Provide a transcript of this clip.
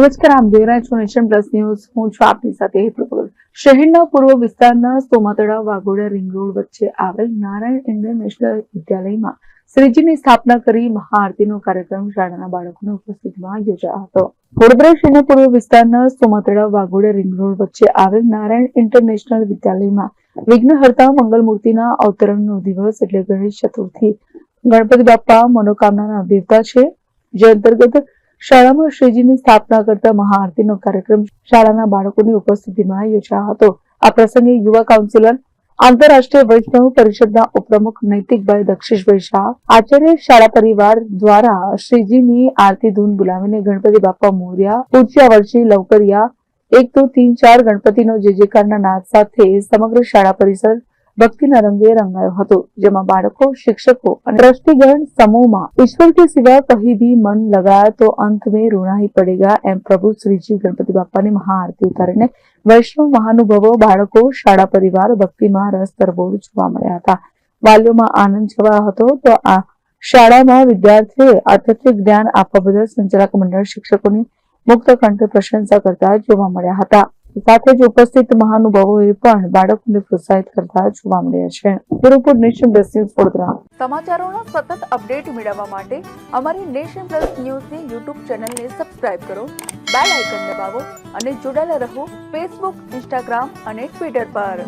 નમસ્કાર, આપ nation plus news. હું છું આપની સાથે શહેરના પૂર્વ વિસ્તારના સોમાતળા વાઘોડા રિંગ રોડ વચ્ચે આવેલ નારાયણ ઇન્ટરનેશનલ વિદ્યાલયમાં શ્રીજીની સ્થાપના કરી મહાઆરતીનો કાર્યક્રમ શાળાના બાળકોની ઉપસ્થિતિમાં યોજાયો હતો. વડોદરા શહેરના પૂર્વ વિસ્તારના સોમાતળા વાઘોડા રિંગ રોડ વચ્ચે આવેલ નારાયણ ઇન્ટરનેશનલ વિદ્યાલયમાં વિઘ્નહર્તા મંગલ મૂર્તિના અવતરણનો દિવસ એટલે ગણેશ ચતુર્થી. ગણપતિ બાપ્પા મનોકામનાના દેવતા છે. જે અંતર્ગત શાળામાં શ્રીજીની સ્થાપના કરતા મહાઆરતીનો કાર્યક્રમ શાળાના બાળકોની ઉપસ્થિતિમાં યોજાયો હતો. આ પ્રસંગે યુવા કાઉન્સિલર, આંતરરાષ્ટ્રીય વૈષ્ણવ પરિષદના ઉપપ્રમુખ નૈતિકભાઈ દક્ષિશભાઈ શાહ, આચાર્ય શાળા પરિવાર દ્વારા શ્રીજીની આરતી ધૂન બોલાવીને ગણપતિ બાપા મોર્યા, પૂજ્યા વર્ષી લવકરિયા, એક તો તીન ચાર ગણપતિનો જે જેકારના નાદ સાથે સમગ્ર શાળા પરિસર ભક્તિના રંગે રંગાયો હતો, જેમાં બાળકો, શિક્ષકો અને દ્રષ્ટિગણ સમૂહમાં ઈશ્વર કે સિવાય કહી ભી મન લગાય તો અંત મેં રૂણા હી પડેગા એમ પ્રભુ શ્રીજી ગણપતિ બાપાની મહાઆરતી ઉતારીને વૈષ્ણવ મહાનુભવો, બાળકો, શાળા પરિવાર, ભક્તિમાં રસ તરબોળ જોવા મળ્યા હતા. વાલીઓમાં આનંદ છવાયો હતો તો આ શાળામાં વિદ્યાર્થીઓએ આધ્યાત્મિક જ્ઞાન આપવા બદલ સંચાલક મંડળ શિક્ષકોની મુક્ત કંઠ પ્રશંસા કરતા જોવા મળ્યા હતા. સાથે જ ઉપસ્થિત મહાનુભાવોએ પણ બાળકોને પ્રોત્સાહિત કરતા જોવા મળ્યા છે. Gurupur Nation Plus News Vadodara. સમાચારોના સતત અપડેટ મેળવવા માટે અમારી નેશન પ્લસ ન્યૂઝની યુટ્યુબ ચેનલને સબસ્ક્રાઇબ કરો, બેલ આઇકન દબાવો અને જોડાયેલા રહો ફેસબુક, ઇન્સ્ટાગ્રામ અને ટ્વિટર પર.